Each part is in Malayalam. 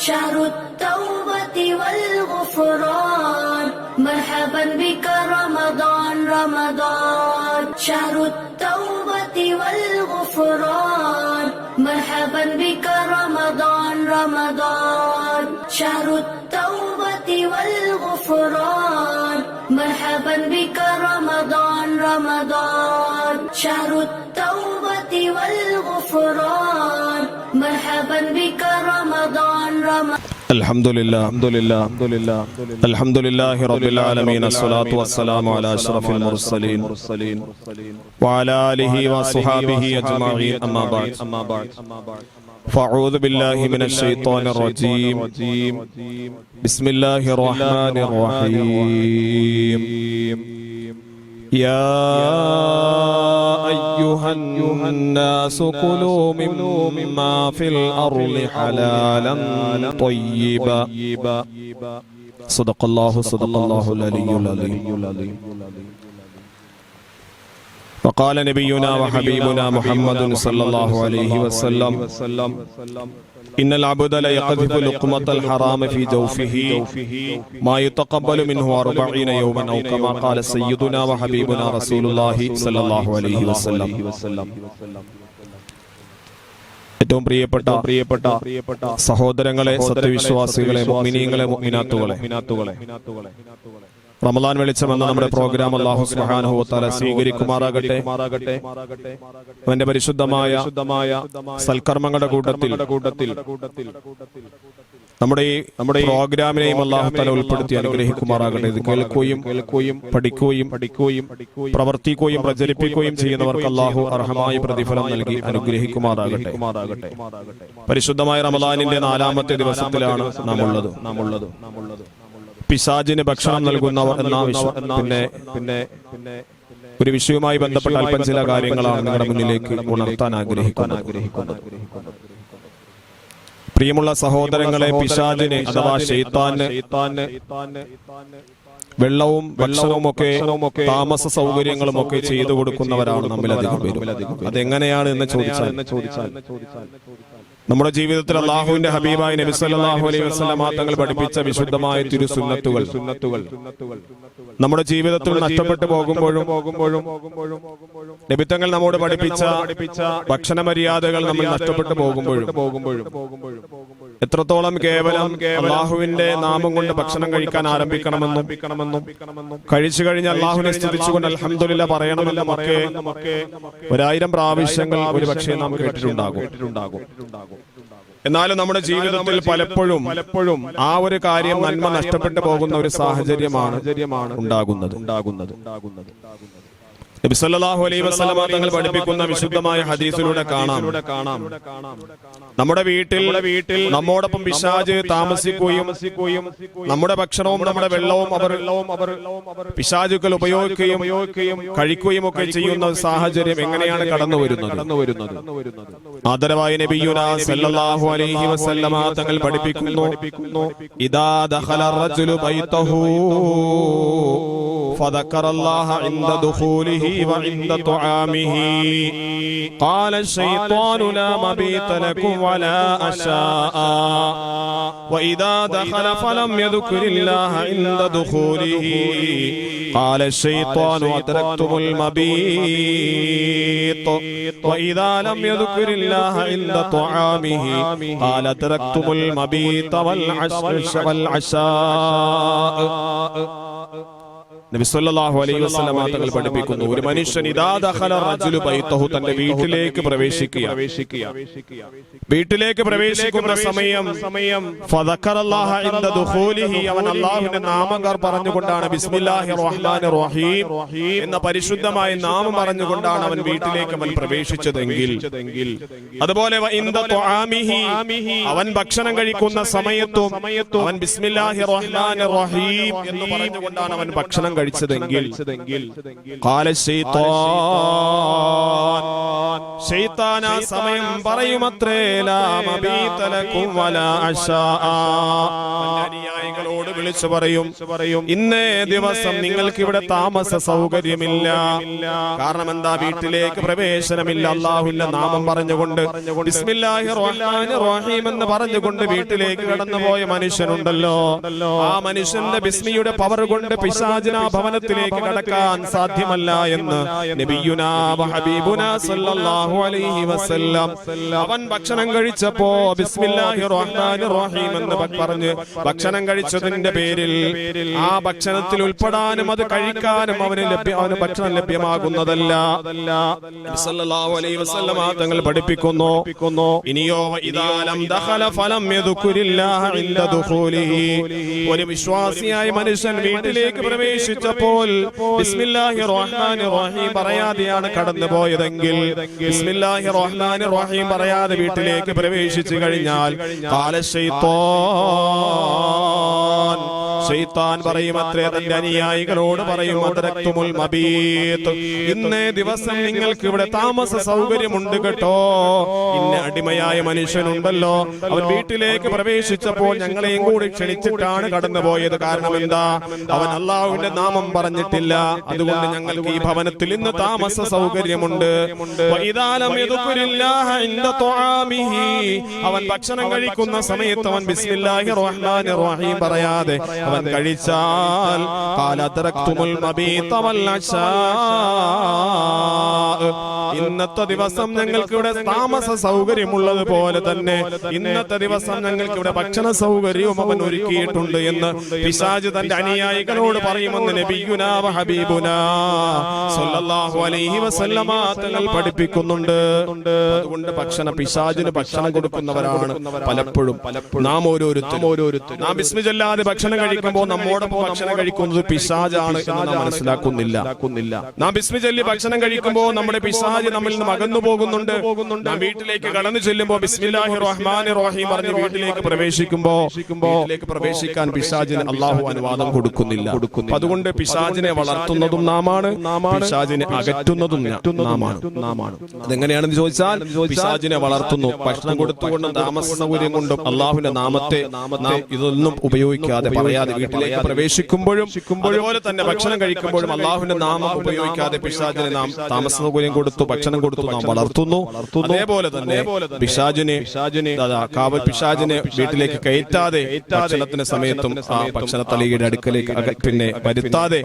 شهر التوبة والغفران. مرحبا بك رمضان رمضان. شهر التوبة والغفران. مرحبا بك رمضان رمضان. شهر التوبة والغفران. مرحبا بك رمضان رمضان. شهر التوبة والغفران. مرحبا بك رمضان رمضان الحمد لله الحمد لله الحمد لله الحمد لله رب العالمين الصلاة والسلام على أشرف المرسلين وعلى آله وصحابه أجمعين أما بعد أما بعد فأعوذ بالله من الشيطان الرجيم بسم الله الرحمن الرحيم يا أيها الناس كلوا مما في الأرض حلالا طيبا. صدق الله صدق الله العلي العظيم. وقال نبينا وحبيبنا محمد صلى الله عليه وسلم إن العبد لا يقذف لقمة الحرام في جوفه ما يتقبل منه أربعين يوما أو كما قال سيدنا وحبيبنا رسول الله صلى الله عليه وسلم ഏറ്റവും പ്രിയപ്പെട്ട പ്രിയപ്പെട്ട പ്രിയപ്പെട്ട സഹോദരങ്ങളെ സത്യവിശ്വാസികളെ മുഅ്മിനീങ്ങളെ മുഅ്മിനാത്തുകളെ റമദാൻ വെളിച്ചമെന്ന നമ്മുടെ പ്രോഗ്രാം അള്ളാഹു തആല സ്വീകരിക്കുമാറാകട്ടെ. അവന്റെ പരിശുദ്ധമായ സൽക്കർമ്മങ്ങളുടെ കൂട്ടത്തിൽ കൂട്ടത്തിൽ നമ്മുടെ ഈ നമ്മുടെ പ്രോഗ്രാമിനെയും അള്ളാഹു തല ഉൾപ്പെടുത്തി അനുഗ്രഹിക്കുമാറാകട്ടെ. ഇത് കേൾക്കുകയും കേൾക്കുകയും പഠിക്കുകയും പഠിക്കുകയും പ്രവർത്തിക്കുകയും പ്രചരിപ്പിക്കുകയും ചെയ്യുന്നവർക്ക് അള്ളാഹു അർഹമായ പ്രതിഫലം നൽകി അനുഗ്രഹിക്കുമാറാകട്ടെ. പരിശുദ്ധമായ റമദാനിന്റെ നാലാമത്തെ ദിവസത്തിലാണ് നാം ഉള്ളത് നാം ഉള്ളത് പിശാജിന് ഭക്ഷണം നൽകുന്നവർ എന്ന പിന്നെ പിന്നെ പിന്നെ ഒരു വിഷയവുമായി ബന്ധപ്പെട്ട അല്പം ചില കാര്യങ്ങളാണ് നിങ്ങളുടെ മുന്നിലേക്ക് ഉണർത്താൻ ആഗ്രഹിക്കുന്നത്. പ്രിയമുള്ള സഹോദരങ്ങളെ പിശാജിന് അഥവാ ഷെയ്ത്താന് വെള്ളവും ഭക്ഷണവും ഒക്കെ താമസ സൗകര്യങ്ങളും ഒക്കെ ചെയ്തു കൊടുക്കുന്നവരാണ് നമ്മിലധികം പേരും. അതെങ്ങനെയാണ് എന്ന് ചോദിച്ചാൽ ചോദിച്ചാൽ നമ്മുടെ ജീവിതത്തിൽ അള്ളാഹുവിന്റെ ഹബീബായ നബി സല്ലല്ലാഹു അലൈഹി വസല്ലമ തങ്ങൾ പഠിപ്പിച്ച വിശുദ്ധമായ തിരുസുന്നത്തുകൾ. സുന്നത്തുകൾ നമ്മുടെ ജീവിതത്തിൽ നഷ്ടപ്പെട്ടു പോകുമ്പോഴും പോകുമ്പോഴും നബിത്തങ്ങൾ നമ്മോട് പഠിപ്പിച്ച ഭക്ഷണ മര്യാദകൾ നമ്മൾ നഷ്ടപ്പെട്ടു പോകുമ്പോഴും. പോകുമ്പോഴും. എത്രത്തോളം കേവലം അള്ളാഹുവിന്റെ നാമം കൊണ്ട് ഭക്ഷണം കഴിക്കാൻ ആരംഭിക്കണമെന്നും കഴിച്ചു കഴിഞ്ഞ് അള്ളാഹുവിനെ സ്തുതിച്ചുകൊണ്ട് അലഹമില്ല പറയണമെന്നും ഒക്കെ ഒരായിരം പ്രാവശ്യങ്ങൾ ഒരു പക്ഷേ നാം കേട്ടിട്ടുണ്ടാകും. എന്നാലും നമ്മുടെ ജീവിതത്തിൽ പലപ്പോഴും പലപ്പോഴും ആ ഒരു കാര്യം നന്മ നഷ്ടപ്പെട്ടു പോകുന്ന ഒരു സാഹചര്യമാണ് ഉണ്ടാകുന്നത്. ഉണ്ടാകുന്നത്. നബി സല്ലല്ലാഹു അലൈഹി വസല്ലമ തങ്ങൾ പഠിപ്പിക്കുന്ന വിശുദ്ധമായ ഹദീസിലൂടെ കാണാം. നമ്മുടെ വീട്ടിൽ വീട്ടിൽ നമ്മോടൊപ്പം പിശാജ് താമസിക്കുകയും നമ്മുടെ ഭക്ഷണവും നമ്മുടെ വെള്ളവും അവർ പിശാജുക്കൾ ഉപയോഗിക്കുകയും കഴിക്കുകയും ഒക്കെ ചെയ്യുന്ന സാഹചര്യം എങ്ങനെയാണ് കടന്നു വരുന്നത് കടന്നു വരുന്നത് ആദരവായ നബിയുന സല്ലല്ലാഹു അലൈഹി വസല്ലമ തങ്ങൾ പഠിപ്പിക്കുന്നു. ഇദാ ദഖല റജുലു ബൈതഹു. فذكر الله عند دخوله وعند طعامه قال الشيطان لا مبيت لكم ولا أشاء وإذا دخل فلم يذكر الله عند دخوله قال الشيطان أدركتم المبيت وإذا لم يذكر الله عند طعامه قال أدركتم المبيت والعش والعشاء നബി സല്ലല്ലാഹു അലൈഹി വസല്ലമ തങ്ങൾ പഠിപ്പിക്കുന്നു. ഒരു മനുഷ്യൻ ബൈതഹു തന്റെ വീട്ടിലേക്ക് പ്രവേശിക്കുക വീട്ടിലേക്ക് പ്രവേശിക്കുന്ന സമയം സമയം അവൻ അല്ലാഹുവിന്റെ നാമങ്ങൾ പറഞ്ഞുകൊണ്ടാണ് ബിസ്മില്ലാഹി റഹ്മാനിർ റഹീം എന്ന പരിശുദ്ധമായ നാമം പറഞ്ഞുകൊണ്ടാണ് അവൻ വീട്ടിലേക്ക് അവൻ പ്രവേശിച്ചതെങ്കിൽ. അതുപോലെ അവൻ ഭക്ഷണം കഴിക്കുന്ന സമയത്തും അവൻ ബിസ്മില്ലാഹി റഹ്മാനിർ റഹീം എന്ന് പറഞ്ഞുകൊണ്ടാണ് അവൻ ഭക്ഷണം കഴിച്ചതെങ്കിൽ ശൈത്താൻ ആ സമയം പറയുമത്രേ ലാ മബീത വലാ അശാ. അനുയായികളോട് വിളിച്ചു പറയും പറയും. ഇന്നേ ദിവസം നിങ്ങൾക്ക് ഇവിടെ താമസ സൗകര്യമില്ല. കാരണം എന്താ വീട്ടിലേക്ക് പ്രവേശനമില്ല? അള്ളാഹുല്ല നാമം പറഞ്ഞുകൊണ്ട് എന്ന് പറഞ്ഞുകൊണ്ട് വീട്ടിലേക്ക് കടന്നുപോയ മനുഷ്യനുണ്ടല്ലോ. ആ മനുഷ്യന്റെ ബിസ്മിയുടെ പവർ കൊണ്ട് പിശാചിന ഭവനത്തിലേക്ക് കടക്കാൻ സാധ്യമല്ല എന്ന് അവൻ ഭക്ഷണം കഴിച്ചപ്പോ ബിസ്മില്ലാഹി റഹ്മാനിർ റഹീം എന്ന് പറഞ്ഞ് ഭക്ഷണം കഴിച്ചതിന്റെ പേരിൽ ആ ഭക്ഷണത്തിൽ ഉൾപ്പെടാനും അത് കഴിക്കാനും അവന് അവന് ഭക്ഷണം ലഭ്യമാകുന്നതല്ല. തങ്ങൾ പഠിപ്പിക്കുന്നു. ഇനിയോ ഫലം ഒരു വിശ്വാസിയായ മനുഷ്യൻ വീട്ടിലേക്ക് പ്രവേശിച്ചപ്പോൾ റഹീം പറയാതെയാണ് കടന്നു പോയതെങ്കിൽ റഹീം പറയാതെ വീട്ടിലേക്ക് പ്രവേശിച്ചു കഴിഞ്ഞാൽ കാല ശൈത്താൻ ഷെയ്ത്താൻ പറയും അത്രേ തന്റെ അനുയായികളോട് പറയും മബീത്ത്. ഇന്നേ ദിവസം നിങ്ങൾക്ക് ഇവിടെ താമസ സൗകര്യമുണ്ട് കേട്ടോ. ഇന്ന അടിമയായ മനുഷ്യനുണ്ടല്ലോ. അവൻ വീട്ടിലേക്ക് പ്രവേശിച്ചപ്പോൾ ഞങ്ങളെയും കൂടി ക്ഷണിച്ചിട്ടാണ് കടന്നുപോയത്. കാരണം എന്താ? അവൻ അള്ളാഹുവിന്റെ നാമം പറഞ്ഞിട്ടില്ല. അതുകൊണ്ട് ഞങ്ങൾക്ക് ഈ ഭവനത്തിൽ ഇന്ന് താമസ സൗകര്യമുണ്ട്. അവൻ ഭക്ഷണം കഴിക്കുന്ന സമയത്ത് അവൻ ബിസ്മില്ലാഹി റഹ്മാനിർ റഹീം പറയാതെ അവൻ കഴിച്ചാൽ മബീത അശാ. ഇന്നത്തെ ദിവസം ഞങ്ങൾക്ക് ഇവിടെ താമസ സൗകര്യമുള്ളത് പോലെ തന്നെ. ഇന്നത്തെ ദിവസം ഞങ്ങൾക്ക് ഇവിടെ ഭക്ഷണ സൗകര്യവും അവൻ ഒരുക്കിയിട്ടുണ്ട് എന്ന് പിശാജ് തന്റെ അനുയായികളോട് പറയുമെന്ന് നബിയുനാ വ ഹബീബുനാ സല്ലല്ലാഹു അലൈഹി വസല്ലമ തങ്ങൾ പഠിപ്പിക്കുന്നുണ്ട്. അതുകൊണ്ട് ഭക്ഷണ പിശാജിന് ഭക്ഷണം കൊടുക്കുന്നവരാണ് പലപ്പോഴും. നാം ഓരോരുത്തരും. ഓരോരുത്തരും നാം വിസ്മിച്ചല്ലാതെ ചൊല്ലാതെ ഭക്ഷണം കഴിക്കുമ്പോൾ നമ്മോടൊപ്പം ഭക്ഷണം കഴിക്കുന്നത് പിശാജാണ് എന്ന് നാം മനസ്സിലാക്കുന്നില്ല. നാം വിസ്മിച്ചല്ലി ചൊല്ലി ഭക്ഷണം കഴിക്കുമ്പോൾ നമ്മുടെ പിശാജ് നമ്മിൽ നിന്ന് അകന്നു പോകുന്നുണ്ട് വീട്ടിലേക്ക് കടന്നു ചെല്ലുമ്പോ ബിസ്മില്ലാഹി റഹ്മാൻ റഹീം പറഞ്ഞ് വീട്ടിലേക്ക് പ്രവേശിക്കുമ്പോ വീട്ടിലേക്ക് പ്രവേശിക്കാൻ പിശാജിന് അള്ളാഹു അനുവാദം കൊടുക്കുന്നില്ല. അതുകൊണ്ട് പിശാജിനെ വളർത്തുന്നതും നാമാണ്. പിശാജിനെ അകറ്റുന്നതും നാമാണ്. നാമാണ്. അതെങ്ങനെയാണെന്ന് ചോദിച്ചാൽ പിശാജിനെ വളർത്തുന്നു. ഭക്ഷണം കൊടുത്തുകൊണ്ടും താമസ സൗകര്യം കൊണ്ടും അള്ളാഹുവിന്റെ നാമത്തെ നാം ഇതൊന്നും ഉപയോഗിക്കാതെ പറയാതെ വീട്ടിലേക്ക് പ്രവേശിക്കുമ്പോഴും അതുപോലെ തന്നെ ഭക്ഷണം കഴിക്കുമ്പോഴും അള്ളാഹുവിന്റെ നാമം ഉപയോഗിക്കാതെ പിശാജിനെ നാം താമസ സൗകര്യം കൊടുത്തു ഭക്ഷണം കൊടുത്തു നാം വളർത്തുന്നു. അതേപോലെ തന്നെ പിശാജിനെ കാവൽ പിശാജിനെ വീട്ടിലേക്ക് കയറ്റാതെ ഭക്ഷണത്തിന്റെ സമയത്തും ആ ഭക്ഷണ തളികയുടെ അടുക്കലേക്ക് പിന്നെ വരുത്താതെ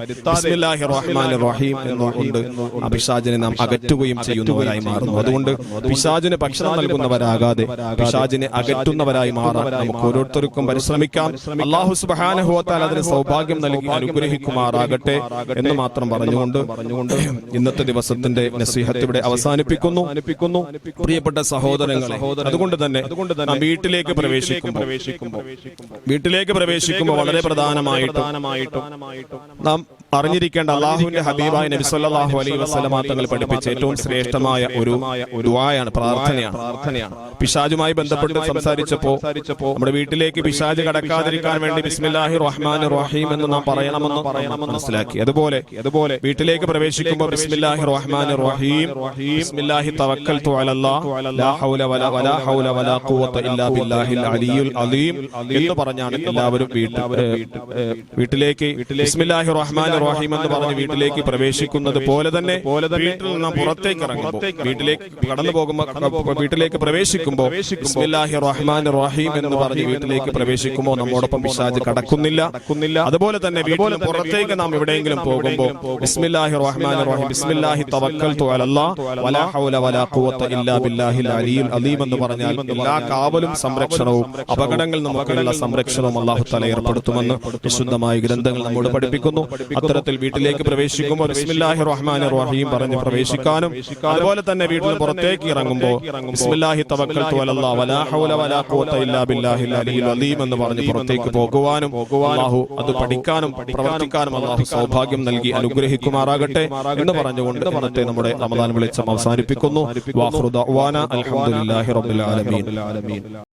റഹീം എന്നുകൊണ്ട് ആ പിശാജിനെ നാം അകറ്റുകയും ചെയ്യുന്നവരായി മാറുന്നു. അതുകൊണ്ട് പിശാജിന് ഭക്ഷണം നൽകുന്നവരാകാതെ പിശാജിനെ അകറ്റുന്നവരായി മാറാൻ നമുക്ക് ഓരോരുത്തർക്കും പരിശ്രമിക്കാം. അള്ളാഹു സുബാനഹുവത്താൽ അതിന് സൗഭാഗ്യം നൽകി അനുഗ്രഹിക്കുമാറാകട്ടെ എന്ന് മാത്രം പറഞ്ഞുകൊണ്ട് പറഞ്ഞുകൊണ്ട് ഇന്നത്തെ ദിവസത്തിന്റെ നസീഹത്ത് ഇവിടെ അവസാനിപ്പിക്കുന്നു. പ്രിയപ്പെട്ട സഹോദരങ്ങളെ അതുകൊണ്ട് തന്നെ നാം വീട്ടിലേക്ക് പ്രവേശിക്കുമ്പോൾ വീട്ടിലേക്ക് പ്രവേശിക്കുമ്പോൾ വളരെ പ്രധാനമായിട്ടും നാം അറിഞ്ഞിരിക്കേണ്ട അള്ളാഹുവിന്റെ ഹബീബായ നബി സല്ലല്ലാഹു അലൈഹി വസല്ലമ തങ്ങൾ പഠിപ്പിച്ച ഏറ്റവും ശ്രേഷ്ഠമായ ഒരു ദുആയാണ് പ്രാർത്ഥനയാണ്. പ്രാർത്ഥനയാണ്. പിശാജുമായി ബന്ധപ്പെട്ട് സംസാരിച്ചപ്പോൾ നമ്മുടെ വീട്ടിലേക്ക് പിശാജ് കടക്കാതിരിക്കാൻ വേണ്ടി ബിസ്മില്ലാഹി റഹ്മാൻ റഹീം എന്ന് നാം പറയണമെന്ന് മനസ്സിലാക്കി. അതുപോലെ അതുപോലെ വീട്ടിലേക്ക് പ്രവേശിക്കുമ്പോൾ ബിസ്മില്ലാഹി റഹ്മാൻ റഹീം. ബിസ്മില്ലാഹി തവക്കൽതു അലല്ലാഹ് ലാ ഹൗല വലാ വലാ ഹൗല വലാ ഖുവത ഇല്ലാ ബില്ലാഹിൽ അലിയുൽ അലീം എന്ന് പറഞ്ഞാണ് എല്ലാവരും വീട്ടിലേക്ക് ബിസ്മില്ലാഹി റഹ്മാൻ റഹീം എന്ന് പറഞ്ഞ് വീട്ടിലേക്ക് പ്രവേശിക്കുന്നത് പോലെ തന്നെ പോലെ തന്നെ വീട്ടിൽ നിന്ന് പുറത്തേക്ക് ഇറങ്ങുമ്പോൾ വീട്ടിലേക്ക് കടന്നു പോകുമ്പോൾ വീട്ടിലേക്ക് പ്രവേശിക്കുമ്പോൾ ബിസ്മില്ലാഹി റഹ്മാൻ റഹീം എന്ന് പറഞ്ഞ് വീട്ടിലേക്ക് പ്രവേശിക്കുമ്പോൾ നമ്മോടൊപ്പം പിശാജ് കടക്കുന്നില്ല. കടക്കുന്നില്ല. അതുപോലെ തന്നെ വീട്ടിൽ പുറത്തേക്ക് നാം എവിടെയെങ്കിലും പോകുമ്പോൾ ബിസ്മില്ലാഹി റഹ്മാൻ റഹീം ബിസ്മില്ലാഹി തവക്കൽതു വലാ ഹൗല വലാ ഖുവത ഇല്ലാ ബില്ലാഹിൽ അലിയുൽ അലീം എന്ന് പറഞ്ഞാൽ എല്ലാ കാവലും സംരക്ഷണവും അപകടങ്ങൾ നമുക്കുള്ള സംരക്ഷണവും അള്ളാഹു തല ഏർപ്പെടുത്തുമെന്ന് വിശുദ്ധമായ ഗ്രന്ഥങ്ങൾ നമ്മോട് പഠിപ്പിക്കുന്നു. അത്തരത്തിൽ വീട്ടിലേക്ക് പ്രവേശിക്കുമ്പോൾ ബിസ്മില്ലാഹി റഹ്മാൻ റഹീം പറഞ്ഞ് പ്രവേശിക്കാനും അതുപോലെ തന്നെ വീട്ടിൽ പുറത്തേക്ക് ഇറങ്ങുമ്പോൾ ബിസ്മില്ലാഹി വലാ ഹൗല വലാ ഖുവത ഇല്ലാ ബില്ലാഹിൽ അലിയുൽ അലീം എന്ന് പറഞ്ഞ് പുറത്തേക്ക് പോകുവാനും അള്ളാഹു അത് പഠിക്കാനും പ്രവർത്തിക്കാനും അള്ളാഹു സൗഭാഗ്യം നൽകി അനുഗ്രഹിക്കുമാറാകട്ടെ എന്ന് പറഞ്ഞുകൊണ്ട് ഇന്നത്തെ നമ്മുടെ റമദാൻ വെളിച്ചം അവസാനിപ്പിക്കുന്നു. അൽഹംദുലില്ലാഹി റബ്ബിൽ ആലമീൻ.